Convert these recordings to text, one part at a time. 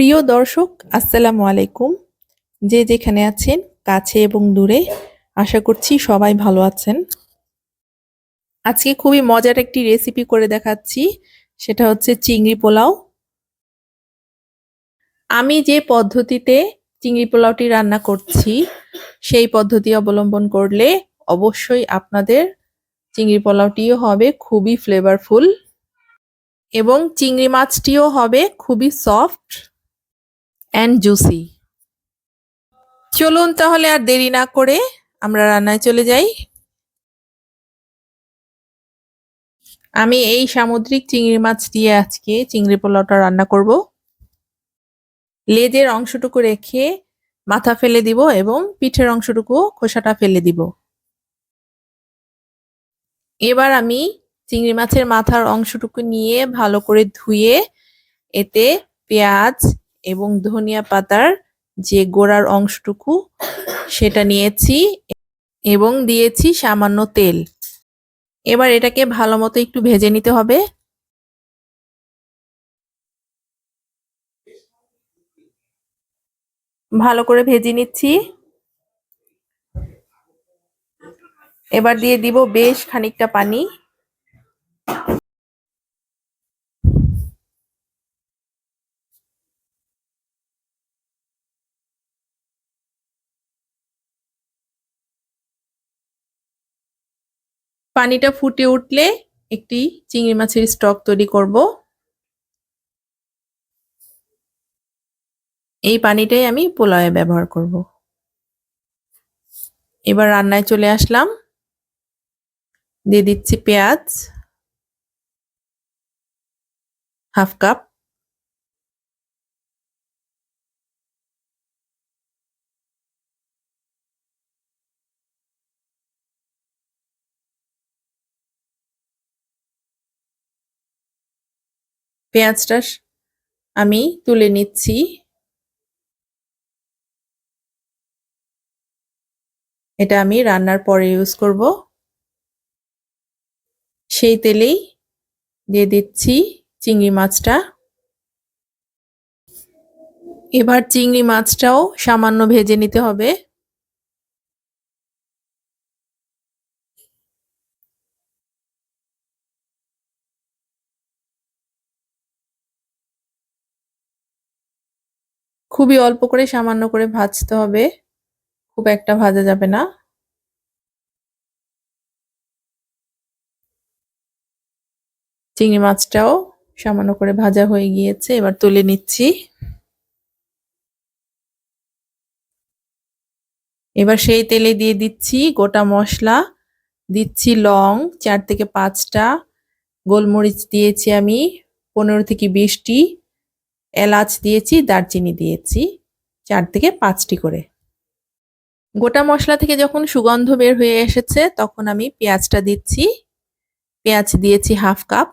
প্রিয় দর্শক, আসসালামু আলাইকুম। যে যেখানে আছেন, কাছে এবং দূরে, আশা করছি সবাই ভালো আছেন। আজকে খুবই মজার একটি রেসিপি করে দেখাচ্ছি, সেটা হচ্ছে চিংড়ি পোলাও। আমি যে পদ্ধতিতে চিংড়ি পোলাওটি রান্না করছি, সেই পদ্ধতি অবলম্বন করলে অবশ্যই আপনাদের চিংড়ি পোলাওটিও হবে খুবই ফ্লেভারফুল এবং চিংড়ি মাছটিও হবে খুবই সফট অ্যান্ড জুসি চলুন তাহলে আর দেরি না করে আমরা রান্নায় চলে যাই। আমি এই সামুদ্রিক চিংড়ি মাছ দিয়ে আজকে চিংড়ি পোলাওটা রান্না করব। লেজের অংশটুকু রেখে মাথা ফেলে দিব এবং পিঠের অংশটুকু খোসাটা ফেলে দিব। এবার আমি চিংড়ি মাছের মাথার অংশটুকু নিয়ে ভালো করে ধুয়ে এতে পেঁয়াজ এবং ধনিয়া পাতার যে গোড়ার অংশটুকু, সেটা নিয়েছি এবং দিয়েছি সামান্য তেল। এবার এটাকে ভালো মতো একটু ভেজে নিতে হবে। ভালো করে ভেজে নিচ্ছি। এবার দিয়ে দিব বেশ খানিকটা পানি। পানিটা ফুটে উঠলে একটি চিংড়ি মাছের স্টক তৈরি করব। এই পানিটাই আমি পোলাওয়ে ব্যবহার করব। এবার রান্নায় চলে আসলাম। দিয়ে দিচ্ছি পেঁয়াজ। Half cup. পেঁয়াজটা আমি তুলে নিচ্ছি। এটা আমি রান্নার পরে ইউজ করব। সেই তেলেই দিয়ে দিচ্ছি চিংড়ি মাছটা। এবার চিংড়ি মাছটাও সামান্য ভেজে নিতে হবে। খুবই অল্প করে সামান্য করে ভাজতে হবে। খুব একটা ভাজা যাবে না। চিংড়ি মাছটাও সামান্য করে ভাজা হয়ে গিয়েছে, এবার তুলে নিচ্ছি। এবার সেই তেলে দিয়ে দিচ্ছি গোটা মশলা। দিচ্ছি লং, চার থেকে পাঁচটা। গোলমরিচ দিয়েছি আমি, পনেরো থেকে বিশটি। এলাচ দিয়েছি, দারচিনি দিয়েছি, চার থেকে পাঁচটি করে। গোটা মশলা থেকে যখন সুগন্ধ বের হয়ে এসেছে, তখন আমি পেঁয়াজটা দিচ্ছি। পেঁয়াজ দিয়েছি হাফ কাপ।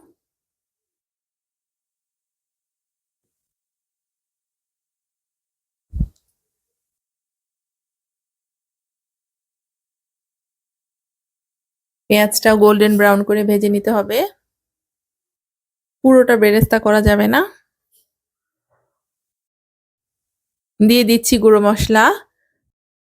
পেঁয়াজটা গোল্ডেন ব্রাউন করে ভেজে নিতে হবে। পুরোটা বেরেস্তা করা যাবে না। দিয়ে দিচ্ছি গুঁড়ো মশলা।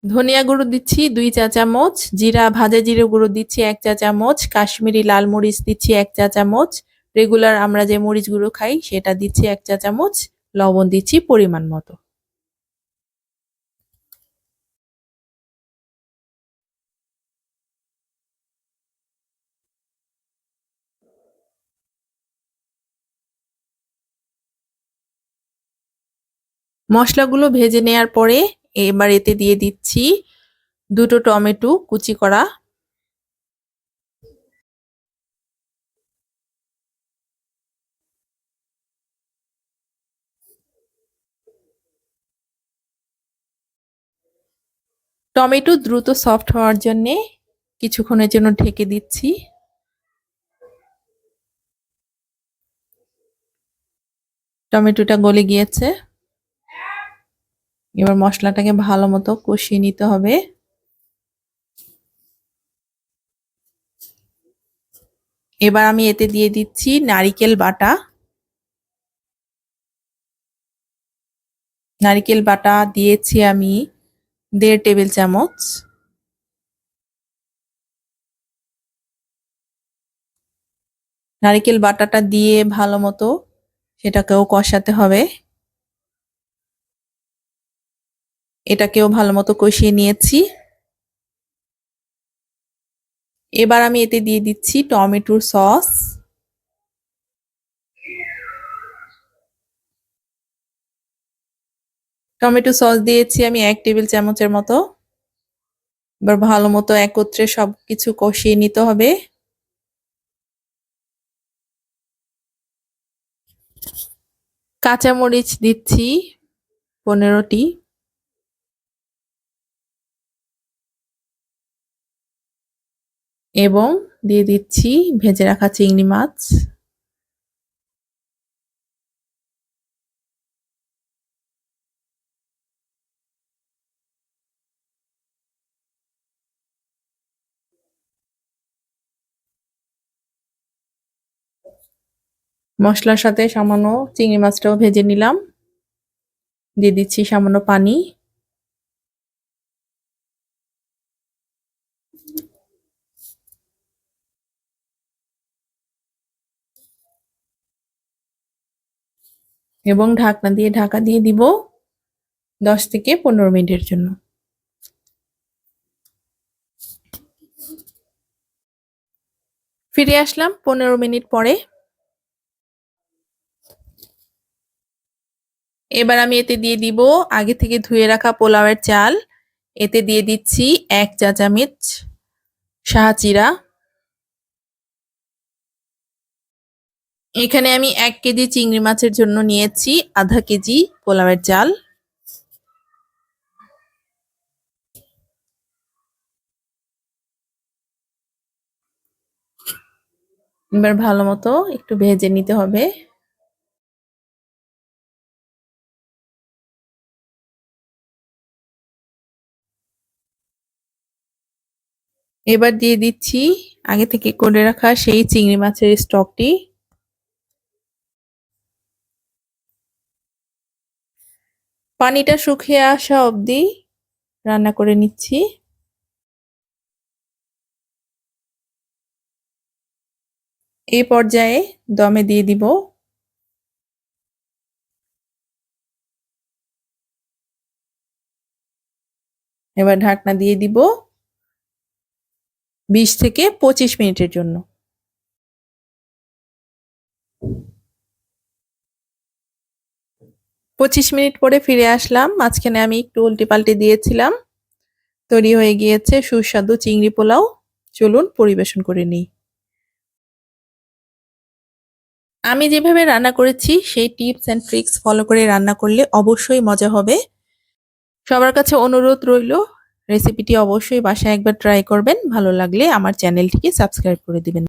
ধনিয়া গুঁড়ো দিচ্ছি দুই চা চামচ, জিরা, ভাজা জিরে গুঁড়ো দিচ্ছি এক চা চামচ, কাশ্মীরি লাল মরিচ দিচ্ছি এক চা চামচ রেগুলার আমরা যে মরিচ গুঁড়ো খাই সেটা দিচ্ছি এক চা চামচ, লবণ দিচ্ছি পরিমাণ মতো। মশলাগুলো ভেজে নেয়ার পরে এবার এতে দিয়ে দিচ্ছি দুটো টমেটো কুচি করা। টমেটো দ্রুত সফট হওয়ার জন্যে কিছুক্ষণের জন্য ঢেকে দিচ্ছি। টমেটোটা গলে গিয়েছে। এবার মশলাটাকে ভালো মতো কষিয়ে নিতে হবে। এবার আমি এতে দিয়ে দিচ্ছি নারিকেল বাটা। নারিকেল বাটা দিয়েছি আমি দেড় টেবিল চামচ। নারিকেল বাটাটা দিয়ে ভালো মতো সেটাকেও কষাতে হবে। এটাকেও ভালো মতো কষিয়ে নিয়েছি। এবার আমি এতে দিয়ে দিচ্ছি টমেটোর সস। টমেটো সস দিয়েছি আমি এক টেবিল চামচের মতো। এবার ভালো মতো একত্রে সবকিছু কষিয়ে নিতে হবে। কাঁচামরিচ দিচ্ছি পনেরোটি। এবং দিয়ে দিচ্ছি ভেজে রাখা চিংড়ি মাছ। মশলার সাথে সামান্য চিংড়ি মাছটাও ভেজে নিলাম। দিয়ে দিচ্ছি সামান্য পানি। এবং ঢাকনা দিয়ে ঢাকা দিয়ে দিব দশ থেকে পনেরো মিনিটের জন্য। ফিরে আসলাম পনেরো মিনিট পরে। এবার আমি এতে দিয়ে দিব আগে থেকে ধুয়ে রাখা পোলাওয়ের চাল। এতে দিয়ে দিচ্ছি এক চা চামচ শাহচিরা এখানে আমি এক কেজি চিংড়ি মাছের জন্য নিয়েছি আধা কেজি পোলাওয়ের চাল এবার ভালো মতো একটু ভেজে নিতে হবে। এবার দিয়ে দিচ্ছি আগে থেকে করে রাখা সেই চিংড়ি মাছের স্টকটি। পানিটা শুকিয়ে আসা অবধি রান্না করে নিচ্ছি। এই পর্যায়ে দমে দিয়ে দিব। এবার ঢাকনা দিয়ে দিব বিশ থেকে পঁচিশ মিনিটের জন্য। পঁচিশ মিনিট পরে ফিরে আসলাম। মাঝখানে আমি একটু উল্টে পাল্টে দিয়েছিলাম। তৈরি হয়ে গিয়েছে সুস্বাদু চিংড়ি পোলাও। চলুন পরিবেশন করে নিই। আমি যেভাবে রান্না করেছি, সেই টিপস অ্যান্ড ট্রিক্স ফলো করে রান্না করলে অবশ্যই মজা হবে। সবার কাছে অনুরোধ রইল, রেসিপিটি অবশ্যই বাসায় একবার ট্রাই করবেন। ভালো লাগলে আমার চ্যানেলটিকে সাবস্ক্রাইব করে দিবেন।